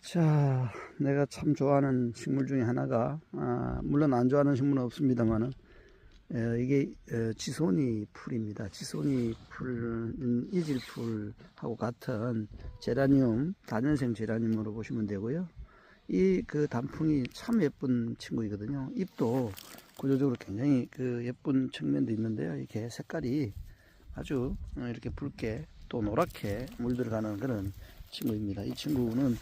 자, 내가 참 좋아하는 식물 중에 하나가, 아, 물론 안 좋아하는 식물은 없습니다만은, 에, 이게 에, 지소니 풀입니다. 지소니 풀은 이질풀하고 같은 제라늄, 단연생 제라늄으로 보시면 되고요. 이 그 단풍이 참 예쁜 친구이거든요. 잎도 구조적으로 굉장히 그 예쁜 측면도 있는데요. 이렇게 색깔이 아주 어, 이렇게 붉게 또 노랗게 물들어가는 그런 친구입니다. 이 친구는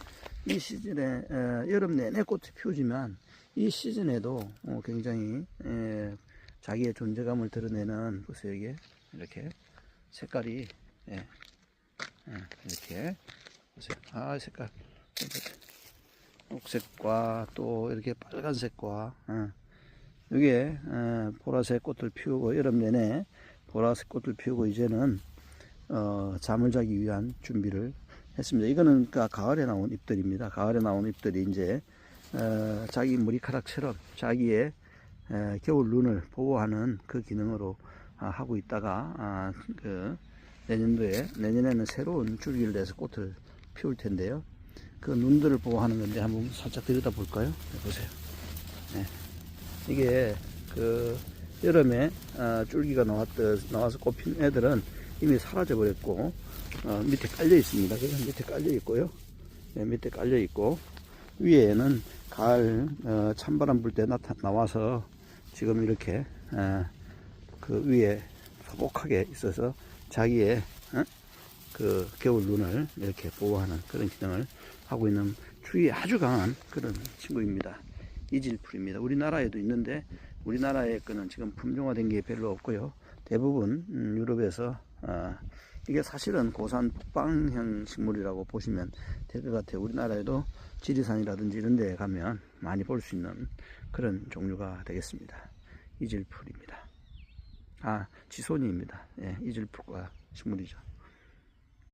이 시즌에 에, 여름 내내 꽃이 피우지만 이 시즌에도 어, 굉장히 에, 자기의 존재감을 드러내는 보세요 이게 이렇게 색깔이 예, 예, 이렇게 보세요. 아 색깔 녹색과 또 이렇게 빨간색과 어, 이게 어, 보라색 꽃을 피우고 여름 내내 보라색 꽃을 피우고 이제는 어, 잠을 자기 위한 준비를 했습니다. 이거는 그러니까 가을에 나온 잎들입니다. 가을에 나온 잎들이 이제 어, 자기 머리카락처럼 자기의 에, 겨울 눈을 보호하는 그 기능으로 아, 하고 있다가 아, 그 내년도에 내년에는 새로운 줄기를 내서 꽃을 피울 텐데요. 그 눈들을 보호하는 건데 한번 살짝 들여다 볼까요? 네, 보세요. 네. 이게 그 여름에 어, 줄기가 나왔던 나와서 꽃핀 애들은 이미 사라져 버렸고 어, 밑에 깔려 있습니다. 그래서 밑에 깔려 있고요. 네, 밑에 깔려 있고 위에는 가을 어, 찬바람 불 때 나와서 지금 이렇게 어, 그 위에 소복하게 있어서 자기의 어? 그 겨울 눈을 이렇게 보호하는 그런 기능을 하고 있는 추위에 아주 강한 그런 친구입니다. 이질풀입니다. 우리나라에도 있는데 우리나라의 거는 지금 품종화된 게 별로 없고요. 대부분 음, 유럽에서 어, 이게 사실은 고산 북방형 식물이라고 보시면 될 것 같아요. 우리나라에도 지리산이라든지 이런 데 가면 많이 볼 수 있는 그런 종류가 되겠습니다. 이질풀입니다. 아, 지소니입니다. 예, 이질풀과 식물이죠.